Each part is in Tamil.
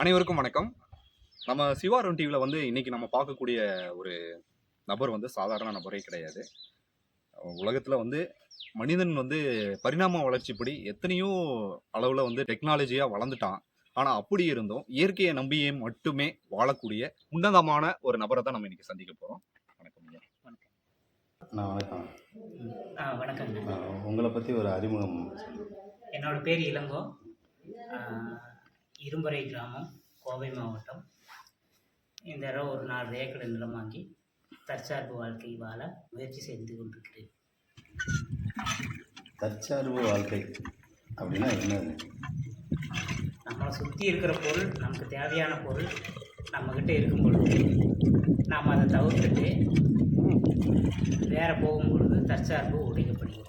அனைவருக்கும் வணக்கம். நம்ம சிவாரம் டிவியில் வந்து இன்னைக்கு நம்ம பார்க்கக்கூடிய ஒரு நபர் வந்து சாதாரண நபரே கிடையாது. உலகத்தில் வந்து மனிதன் வந்து பரிணாம வளர்ச்சிப்படி எத்தனையோ அளவில் வந்து டெக்னாலஜியாக வளர்ந்துட்டான். ஆனால் அப்படி இருந்தும் இயற்கையை நம்பியே மட்டுமே வாழக்கூடிய உன்னதமான ஒரு நபரை தான் நம்ம இன்னைக்கு சந்திக்க போகிறோம் வணக்கம் ஐயா. நான் வணக்கம். ஆ, உங்களை பற்றி ஒரு அறிமுகம் என்னோட பேர் இளங்கோ. ஆ, இரும்பறை கிராமம் கோவை மாவட்டம். இந்த தடவை ஒரு நாலு ஏக்கர் நிலம் வாங்கி தற்சார்பு வாழ்க்கை வாழ முயற்சி செய்து கொண்டிருக்கிறேன். தற்சார்பு வாழ்க்கை அப்படின்னா என்னது? நம்மளை சுற்றி இருக்கிற பொருள் நமக்கு தேவையான பொருள் நம்மக்கிட்ட இருக்கும் பொழுது நாம் அதை தவிர்த்துட்டு வேறு போகும் பொழுது தற்சார்பு உடைக்கப்படுகிறோம்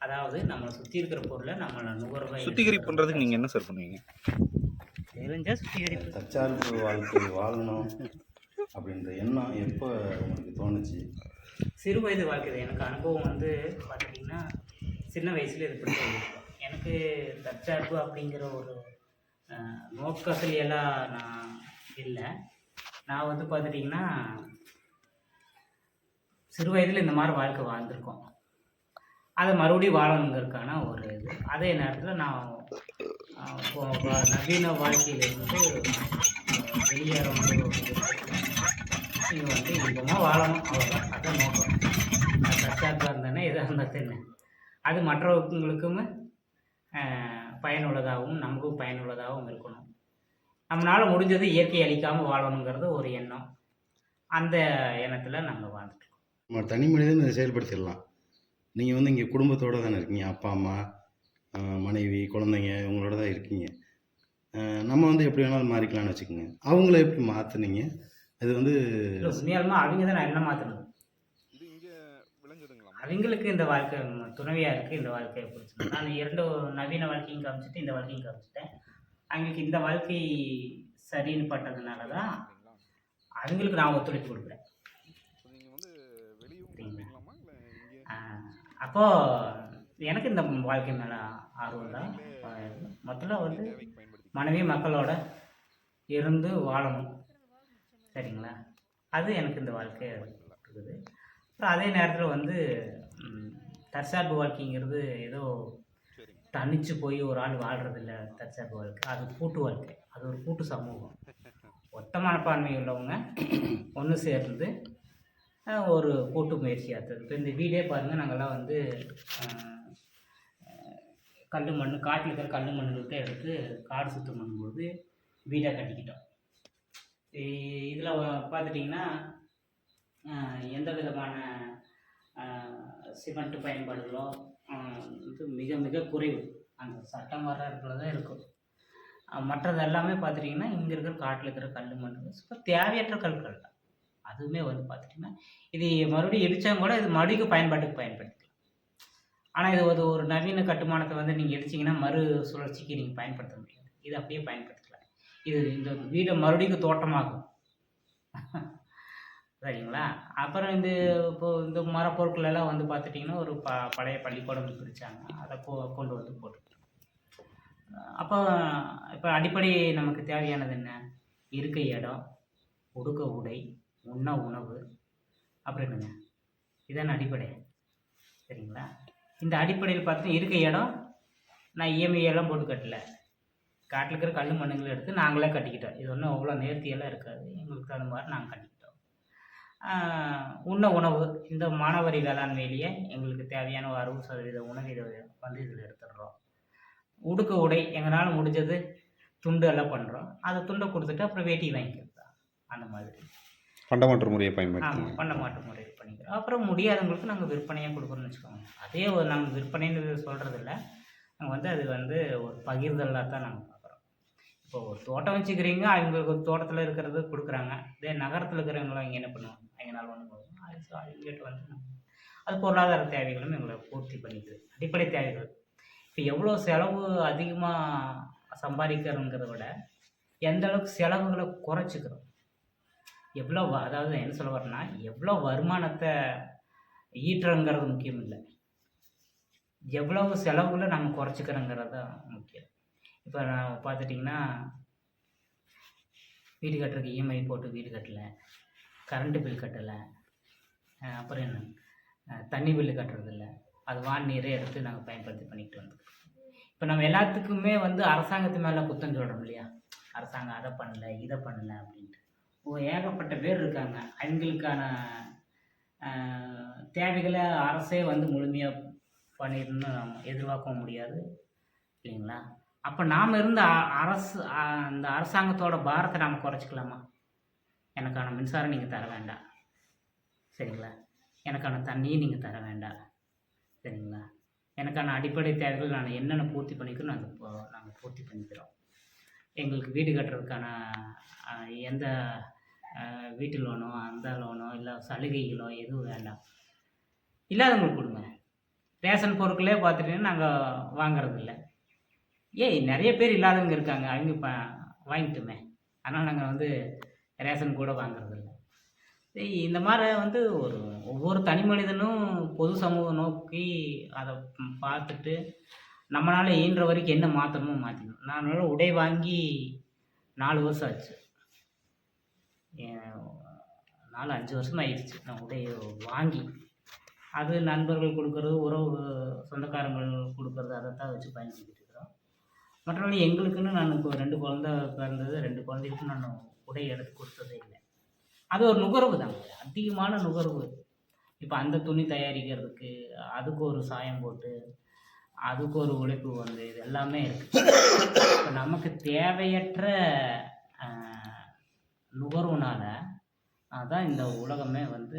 அதாவது நம்மளை சுற்றி இருக்கிற பொருளை நம்மளை நுகர்வை சுத்திகரிப்புன்றதுக்கு நீங்கள் என்ன சார் பண்ணுவீங்க? தெரிஞ்சால் சுத்திகரிப்பு. தற்சார்பு வாழ்க்கை வாழணும் அப்படின்ற எண்ணம் எப்போ உங்களுக்கு தோணுச்சு? சிறு வயது வாழ்க்கை தான். எனக்கு அனுபவம் வந்து பார்த்திங்கன்னா சின்ன வயசுல இது பண்ணி எனக்கு தற்சார்பு அப்படிங்கிற ஒரு அஹ், நோக்கத்திலையெல்லாம் நான் இல்லை. நான் வந்து பார்த்துட்டிங்கன்னா சிறு வயதில் இந்த மாதிரி வாழ்க்கை வாழ்ந்திருக்கோம். அதை மறுபடியும் வாழணுங்கிறதுக்கான ஒரு இது. அதே நேரத்தில் நான் இப்போ நவீன வாழ்க்கையிலேருந்து அஹ், வெளியேற வந்து நீங்கள் வந்து இன்பமாக வாழணும். அவ்வளோதான் அதை நோக்கம். அது இருந்தேன்னா எதாக இருந்தால் என்ன அது மற்றவங்களுக்கும் பயனுள்ளதாகவும் நமக்கும் பயனுள்ளதாகவும் இருக்கணும். நம்மளால் முடிஞ்சது இயற்கை அழிக்காமல் வாழணுங்கிறது ஒரு எண்ணம். அந்த எண்ணத்தில் நாங்கள் வாழ்ந்துட்டு நம்ம தனி மனிதன் செயல்படுத்திடலாம். நீங்கள் வந்து இங்கே குடும்பத்தோடு தானே இருக்கீங்க? அப்பா அம்மா மனைவி குழந்தைங்க இவங்களோட தான் இருக்கீங்க. நம்ம வந்து எப்படி வேணாலும் மாறிக்கலாம்னு வச்சுக்கோங்க. அவங்கள எப்படி மாற்றுனீங்க அது வந்து உண்மையாலுமே அவங்க தான் நான் என்ன மாற்றணும் இது இங்கே விளைஞ்சதுங்களா அவங்களுக்கு இந்த வாழ்க்கை துணைவியாக இருக்குது இந்த வாழ்க்கையை பிடிச்சி நான் இரண்டு நவீன வாழ்க்கையும் காமிச்சிட்டு இந்த வாழ்க்கையும் காமிச்சிட்டேன். அவங்களுக்கு இந்த வாழ்க்கை சரின்னு பட்டதுனால தான் அவங்களுக்கு நான் ஒத்துழைப்பு கொடுக்குறேன் நீங்கள் வந்து வெளியும் பண்ணிக்கலாமா? இல்லை இங்கே ஆஹ் அப்போது எனக்கு இந்த வாழ்க்கை மேலே ஆர்வம் தான். மொத்தத்தில் வந்து மனைவி மக்களோட இருந்து வாழணும். சரிங்களா? அது எனக்கு இந்த வாழ்க்கை இருக்குது அப்புறம் அதே நேரத்தில் வந்து தற்சார்பு வாழ்க்கைங்கிறது ஏதோ தனிச்சு போய் ஒரு ஆள் வாழ்கிறதில்ல தற்சார்பு வாழ்க்கை. அது கூட்டு வாழ்க்கை. அது ஒரு கூட்டு சமூகம். ஒத்த மனப்பான்மை உள்ளவங்க ஒன்று சேர்ந்து ஒரு கூட்டு முயற்சியாக இப்போ இந்த வீடே பாருங்கள் நாங்கள்லாம் வந்து கல் மண் காட்டில் இருக்கிற கல் மண்ணுகளுக்கு எடுத்து காடு சுத்தம் பண்ணும்போது வீடாக கட்டிக்கிட்டோம். இதில் பார்த்துட்டிங்கன்னா எந்த விதமான சிமெண்ட் பயன்பாடுகளோ வந்து இது மிக மிக குறைவு. அந்த சட்டம் வர இடத்துல தான் இருக்கும். மற்றது எல்லாமே பார்த்துட்டிங்கன்னா இங்கே இருக்கிற காட்டில் இருக்கிற கல் மண் தேவையற்ற கற்கள் அதுவுமே வந்து பார்த்துட்டிங்கன்னா இது மறுபடியும் இடித்தாங்க கூட இது மறுபடியும் பயன்பாட்டுக்கு பயன்படுத்திக்கலாம். ஆனால் இது ஒரு ஒரு நவீன கட்டுமானத்தை வந்து நீங்கள் இடிச்சிங்கன்னா மறு சுழற்சிக்கு நீங்கள் பயன்படுத்த முடியாது. இது அப்படியே பயன்படுத்திக்கலாம். இது இந்த வீடை மறுபடியும் தோட்டமாகும். சரிங்களா? அப்புறம் இந்த இப்போ இந்த மரப்பொருட்கள் எல்லாம் வந்து பார்த்துட்டிங்கன்னா ஒரு ப பழைய பள்ளிக்கூடம் பிரித்தாங்க அதை கொ கொண்டு வந்து போட்டு அப்போ இப்போ அடிப்படை நமக்கு தேவையானது என்ன? இருக்க இடம் உடுக்க உடை உண்ண உணவு. அப்புறம் என்னங்க? இதான அடிப்படை. சரிங்களா? இந்த அடிப்படையில் பார்த்தீங்கன்னா இருக்க இடம் நான் இஎம்ஐ எல்லாம் போட்டு கட்டல. காட்டில் இருக்கிற கல் மண்ணுங்களை எடுத்து நாங்களே கட்டிக்கிட்டோம். இது ஒன்றும் அவ்வளோ நேர்த்தியெல்லாம் இருக்காது. எங்களுக்கு தகுந்த மாதிரி நாங்கள் கட்டிக்கிட்டோம். உண்ண உணவு இந்த மானவரி வேளாண்மையிலேயே எங்களுக்கு தேவையான ஒரு அறுபது சதவீத உணவு இதை வந்து இதில் எடுத்துடுறோம். உடுக்க உடை எங்களால் முடிஞ்சது துண்டு எல்லாம் பண்ணுறோம் அதை துண்டை கொடுத்துட்டு அப்புறம் வேட்டி வாங்கிக்கிறது தான். அந்த மாதிரி. பண்டமாற்று முறையை பயன்படுத்தி பண்டமாற்று முறை முறையில் பண்ணிக்கிறோம். அப்புறம் முடியாதவங்களுக்கு நாங்கள் விற்பனையாக கொடுக்குறோம்னு வச்சுக்கோங்க. அதே ஒரு நாங்கள் விற்பனைன்னு சொல்கிறது இல்லை நாங்கள் வந்து அது வந்து ஒரு பகிர்தலாக தான் நாங்கள் பார்க்குறோம். இப்போ ஒரு தோட்டம் வச்சுக்கிறீங்க அவங்களுக்கு ஒரு தோட்டத்தில் இருக்கிறது கொடுக்குறாங்க. இதே நகரத்தில் இருக்கிறவங்களும் இங்கே என்ன பண்ணுவாங்க? அவங்களால ஒன்று போதும் அது அவங்ககிட்ட வந்து அது பொருளாதார தேவைகளும் எங்களை பூர்த்தி பண்ணிக்குது. அடிப்படை தேவைகள். இப்போ எவ்வளோ செலவு அதிகமாக சம்பாதிக்கிறோங்கிறத விட எந்த அளவுக்கு செலவுகளை குறைச்சிக்கிறோம்? எவ்வளோ அதாவது என்ன சொல்ல வரேன்னா எவ்வளோ வருமானத்தை ஈட்டுறங்கிறது முக்கியம் இல்லை. எவ்வளவு செலவுகளை நம்ம குறைச்சிக்கிறோங்கிறது தான் முக்கியம். இப்போ நான் பார்த்துட்டிங்கன்னா வீடு கட்டுறதுக்கு இஎம்ஐ போட்டு வீடு கட்டலை கரண்ட்டு பில் கட்டலை அப்புறம் என்ன? தண்ணி பில்லு கட்டுறதில்ல அது வான் நீரே எடுத்து நாங்கள் பயன்படுத்தி பண்ணிக்கிட்டு வந்தோம். இப்போ நம்ம எல்லாத்துக்குமே வந்து அரசாங்கத்து மேலே குத்தம் சொல்கிறோம் இல்லையா? அரசாங்கம் அதை பண்ணல இதை பண்ணல அப்படின்ட்டு. ஏகப்பட்ட பேர் இருக்காங்க. அவங்களுக்கான தேவைகளை அரசே வந்து முழுமையாக பண்ணிடணும்னு நம்ம எதிர்பார்க்கவும் முடியாது. இல்லைங்களா? அப்போ நாம் இருந்த அ- அரசு அந்த அரசாங்கத்தோட பாரத்தை நாம் குறைச்சிக்கலாமா? எனக்கான மின்சாரம் நீங்கள் தர வேண்டாம். சரிங்களா? எனக்கான தண்ணியும் நீங்கள் தர வேண்டாம். சரிங்களா? எனக்கான அடிப்படை தேவைகள் நான் என்னென்ன பூர்த்தி பண்ணிக்கிறோம் நாங்கள் நாங்கள் பூர்த்தி பண்ணிக்கிறோம். எங்களுக்கு வீடு கட்டுறதுக்கான எந்த வீட்டு லோனோ அந்த லோனோ இல்லை சலுகைகளோ எதுவும் வேண்டாம். இல்லாதவங்களுக்கு கொடுங்க. ரேஷன் பொருட்களே பார்த்துட்டீங்கன்னா நாங்கள் வாங்குறதில்ல. ஏய் நிறைய பேர் இல்லாதவங்க இருக்காங்க. அவங்க இப்போ வாங்கிட்டுமே. அதனால் நாங்கள் வந்து ரேஷன் கூட வாங்குறதில்ல. இந்த மாதிரி வந்து ஒரு ஒவ்வொரு தனி மனிதனும் பொது சமூகம் நோக்கி அதை பார்த்துட்டு நம்மளால் ஈன்ற வரைக்கும் என்ன மாற்றணுமோ மாற்றிக்கணும் நான் உடை வாங்கி நாலு வருஷம் ஆச்சு. நாலு அஞ்சு வருஷம் ஆயிடுச்சு நான் உடைய வாங்கி அது நண்பர்கள் கொடுக்கறது உறவு சொந்தக்காரங்கள் கொடுக்கறது அதை தான் வச்சு பயன்படுத்திட்டு இருக்கிறோம். மற்றபடி எங்களுக்குன்னு நான் இப்போ ரெண்டு குழந்த பிறந்தது ரெண்டு குழந்தைக்கும் நான் உடை எடுத்து கொடுத்ததே இல்லை. அது ஒரு நுகர்வு தாங்க அதிகமான நுகர்வு. இப்போ அந்த துணி தயாரிக்கிறதுக்கு அதுக்கு ஒரு சாயம் போட்டு அதுக்கு ஒரு உழைப்பு வந்து இது எல்லாமே இருக்குது இப்போ நமக்கு தேவையற்ற நுகர்வுனால அதான் இந்த உலகமே வந்து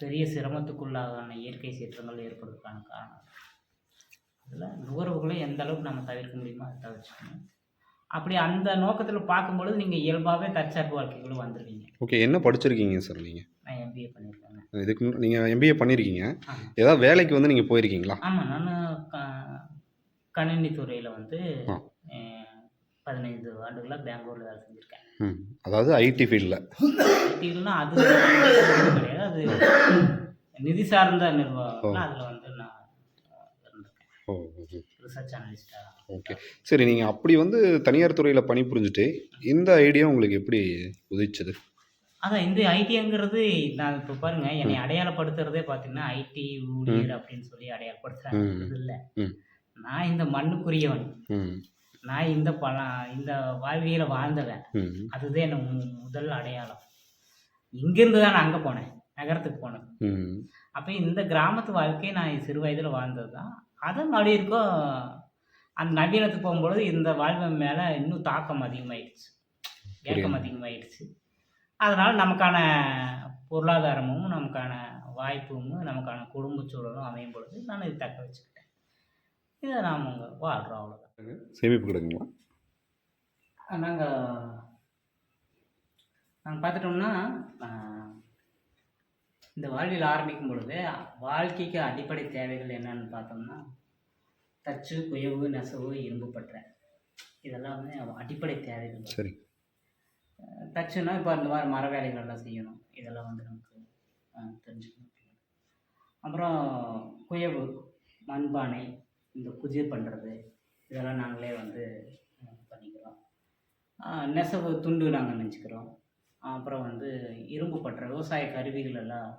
பெரிய சிரமத்துக்குள்ளான இயற்கை சீற்றங்கள் ஏற்படுறதுக்கான காரணம். அதில் நுகர்வுகளை எந்த அளவுக்கு நம்ம தவிர்க்க முடியுமோ அதை தவிர்த்துக்கணும். அப்படி அந்த நோக்கத்தில் பார்க்கும்பொழுது நீங்கள் இயல்பாகவே தற்சார்பு வாழ்க்கைக்குள்ளே வந்துடுவீங்க ஓகே என்ன படிச்சிருக்கீங்க சார் நீங்கள் நான் எம்பிஏ பண்ணியிருக்கேங்க இதுக்கு முன்ன- நீங்கள் எம்பிஏ பண்ணியிருக்கீங்க ஏதாவது வேலைக்கு வந்து நீங்கள் போயிருக்கீங்களா? ஆமாம் நான் கணினி துறையில் வந்து பதினைந்து ஆண்டுகளாக பெங்களூரில் வேலை செஞ்சுருக்கேன். ம் அதாவது ஐடி ஃபீல்டில். ஐடினா அது கிடையாது. அது நிதி சார்ந்த நிர்வாகம் அதில் வந்து நான் ஓகே. சரி நீங்கள் அப்படி வந்து தனியார் துறையில் பணிபுரிஞ்சுட்டு இந்த ஐடியா உங்களுக்கு எப்படி உதிச்சது அதான் இந்த ஐடிங்கிறது நான் இப்போ பாருங்க என்னை அடையாளப்படுத்துறதே பார்த்தீங்கன்னா ஐடி ஊழியர் அப்படின்னு சொல்லி அடையாளப்படுத்துறாங்க. இது இல்லை. நான் இந்த மண்ணுக்குரியவன். நான் இந்த பழம் இந்த வாழ்வியலை வாழ்ந்தவன். ம் அதுதான் என்ன மு- முதல் அடையாளம். இங்கேருந்து தான் நான் அங்கே போனேன். நகரத்துக்கு போனேன். அப்போ இந்த கிராமத்து வாழ்க்கையை நான் சிறு வயதில் வாழ்ந்தது தான் அதன் நடு இருக்கும் அந்த நவீனத்துக்கு போகும்பொழுது இந்த வாழ்வு மேலே இன்னும் தாக்கம் அதிகமாயிடுச்சு. ஏக்கம். அதிகமாயிடுச்சு. அதனால் நமக்கான பொருளாதாரமும் நமக்கான வாய்ப்பும் நமக்கான குடும்ப சூழலும் அமையும் பொழுது நான் இது தக்க வச்சுக்கிட்டேன். இதை நாம் வாழ்கிறோம் அவ்வளோதான் சேமிப்பு கிடக்குங்களா? நாங்கள் நாங்கள் பார்த்துட்டோம்னா இந்த வாழ்வியல் ஆரம்பிக்கும் பொழுது வாழ்க்கைக்கு அடிப்படை தேவைகள் என்னன்னு பார்த்தோம்னா தச்சு குயவு நெசவு இரும்பு பற்றை. இதெல்லாம் வந்து அடிப்படை தேவைகள். சரி. தச்சுன்னா இப்போ அந்த மாதிரி மர வேலைகள்லாம் செய்யணும். இதெல்லாம் வந்து நமக்கு தெரிஞ்சுக்கணும். அப்புறம் குயவு மண்பானை இந்த குஜிர் பண்ணுறது இதெல்லாம் நாங்களே வந்து பண்ணிக்கிறோம். நெசவு துண்டு நாங்கள் நெஞ்சுக்கிறோம். அப்புறம் வந்து இரும்பு பற்ற விவசாய கருவிகள் எல்லாம்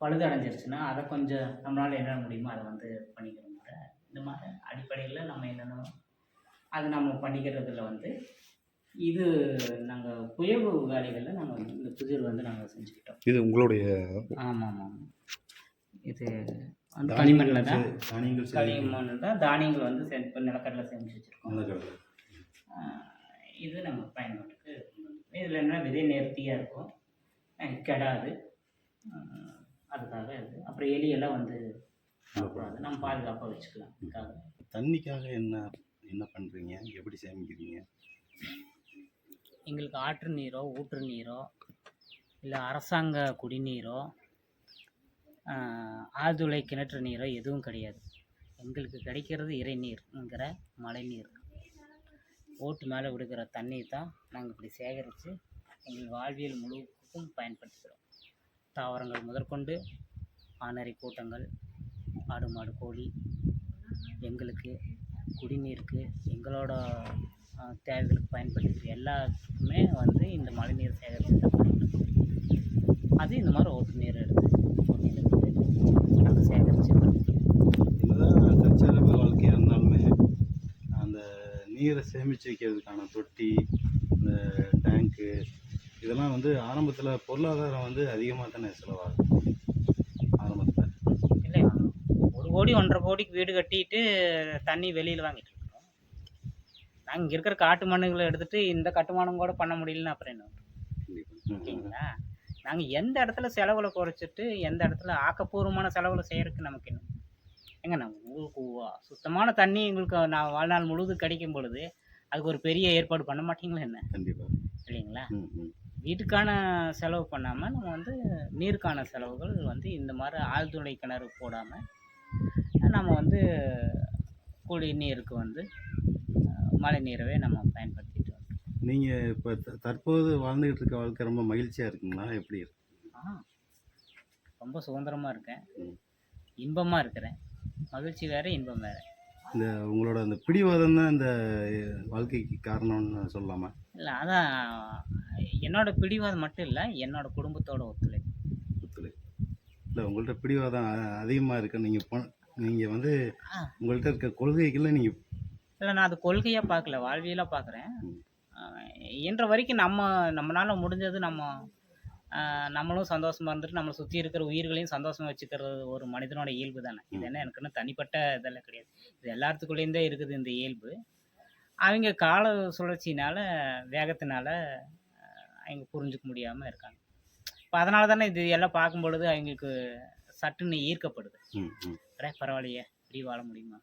பழுதடைஞ்சிருச்சுன்னா அதை கொஞ்சம் நம்மளால் என்ன முடியுமோ அதை வந்து பண்ணிக்கிற மாதிரி இந்த மாதிரி அடிப்படையில் நம்ம என்னென்ன அது நம்ம பண்ணிக்கிறதுல வந்து இது நாங்கள் குயவு வேலைகளில் நாங்கள் இந்த புதிர் வந்து நாங்கள் செஞ்சுக்கிட்டோம். இது உங்களுடைய ஆமாம் ஆமாம். இது அந்த களிமண்ணில் தான். களிமண் தான் தானியங்கள் வந்து செ நிலக்கடலை செஞ்சு வச்சுருக்கோம். இது நம்ம பயன்பாட்டுக்கு இதில் என்ன விதை நேர்த்தியாக இருக்கும். கெடாது. அதுக்காக இது. அப்புறம் எலியெல்லாம் வந்து சாப்பிடாது நம்ம பாதுகாப்பாக வச்சுக்கலாம். அதுக்காக. தண்ணிக்காக என்ன என்ன பண்ணுறீங்க எப்படி சேமிக்கிறீங்க? எங்களுக்கு ஆற்று நீரோ ஊற்று நீரோ இல்லை அரசாங்க குடிநீரோ ஆழ்துளை கிணற்று நீரோ எதுவும் கிடையாது. எங்களுக்கு கிடைக்கிறது இறைநீர்ங்கிற மழைநீர். ஓட்டு மேலே விடுகிற தண்ணீர் தான் நாங்கள் இப்படி சேகரித்து எங்கள் வாழ்வியல் முழுவதுக்கும் பயன்படுத்துகிறோம். தாவரங்கள் முதற்கொண்டு ஆணரை கூட்டங்கள் ஆடு மாடு கோழி எங்களுக்கு குடிநீருக்கு எங்களோட தேவைகளுக்கு பயன்படுத்துகிற எல்லாத்துக்குமே வந்து இந்த மழைநீர் சேகரித்து தான் அது இந்த மாதிரி ஓட்டு நீர் எடுத்து தொட்டியில் எடுத்து அதை சேகரித்து என்னதான் தற்சார்பு வாழ்க்கையாக இருந்தாலுமே அந்த நீரை சேமித்து வைக்கிறதுக்கான தொட்டி இந்த டேங்க்கு இதெல்லாம் வந்து ஆரம்பத்தில் பொருளாதாரம் வந்து அதிகமாக தானே செலவாகும் ஆரம்பத்தில். இல்லை ஒரு கோடி ஒன்றரை கோடிக்கு வீடு கட்டிட்டு தண்ணி வெளியில் வாங்கிட்டு இருக்கோம். நாங்கள் இங்கே இருக்கிற காட்டு மண்ணுகளை எடுத்துகிட்டு இந்த கட்டுமானம் கூட பண்ண முடியலன்னு அப்புறம் என்ன? ஓகேங்களா? நாங்கள் எந்த இடத்துல செலவுல குறைச்சிட்டு எந்த இடத்துல ஆக்கப்பூர்வமான செலவுல செய்யறதுக்கு நமக்கு என்ன? எங்க நம்ம உங்களுக்கு சுத்தமான தண்ணி எங்களுக்கு நான் வாழ்நாள் முழுவதும் கிடைக்கும் பொழுது அதுக்கு ஒரு பெரிய ஏற்பாடு பண்ண மாட்டீங்களா என்ன? கண்டிப்பாக இல்லைங்களா? வீட்டுக்கான செலவு பண்ணாமல் நம்ம வந்து நீருக்கான செலவுகள் வந்து இந்த மாதிரி ஆழ்துளை கிணறு போடாமல் நம்ம வந்து குடி நீருக்கு வந்து மழை நீரவே நம்ம பயன்படுத்திட்டு வரோம். நீங்கள் இப்போ தற்போது வாழ்ந்துகிட்டு இருக்க வாழ்க்கை ரொம்ப மகிழ்ச்சியாக இருக்குங்களா? எப்படி இருக்கு? ஆ ரொம்ப சுதந்திரமாக இருக்கேன். இன்பமாக இருக்கிறேன். மகிழ்ச்சி வேறு இன்பம் வேறு. இந்த உங்களோட அந்த பிடிவாதம் தான் இந்த வாழ்க்கைக்கு காரணம்னு சொல்லலாமா? இல்லை அதான் என்னோட பிடிவாதம் மட்டும் இல்லை என்னோட குடும்பத்தோட ஒத்துழைப்பு ஒத்துழைப்பு இல்லை உங்கள்கிட்ட பிடிவாதம் அதிகமாக இருக்கு நீங்கள் நீங்கள் வந்து. உங்கள்கிட்ட இருக்க கொள்கைகளை நீங்கள் இல்லை நான் அது கொள்கையாக பார்க்கல வாழ்வியலாக பார்க்குறேன் ம். இன்ற வரைக்கும் நம்ம நம்மளால் முடிஞ்சது நம்ம நம்மளும் சந்தோஷமா இருந்துட்டு நம்மளை சுற்றி இருக்கிற உயிர்களையும் சந்தோஷமா வச்சுக்கிறது ஒரு மனிதனோட இயல்பு தானே. இது என்ன எனக்குன்னு தனிப்பட்ட இதெல்லாம் கிடையாது. இது எல்லாத்துக்குள்ளேயும் தான் இருக்குது இந்த இயல்பு. அவங்க கால சுழற்சினால வேகத்தினால அவங்க புரிஞ்சுக்க முடியாமல் இருக்காங்க. இப்போ அதனால தானே இது எல்லாம் பார்க்கும் பொழுது அவங்களுக்கு சட்டுன்னு ஈர்க்கப்படுது. அடே பரவாயில்லையே இப்படி வாழ முடியுமா?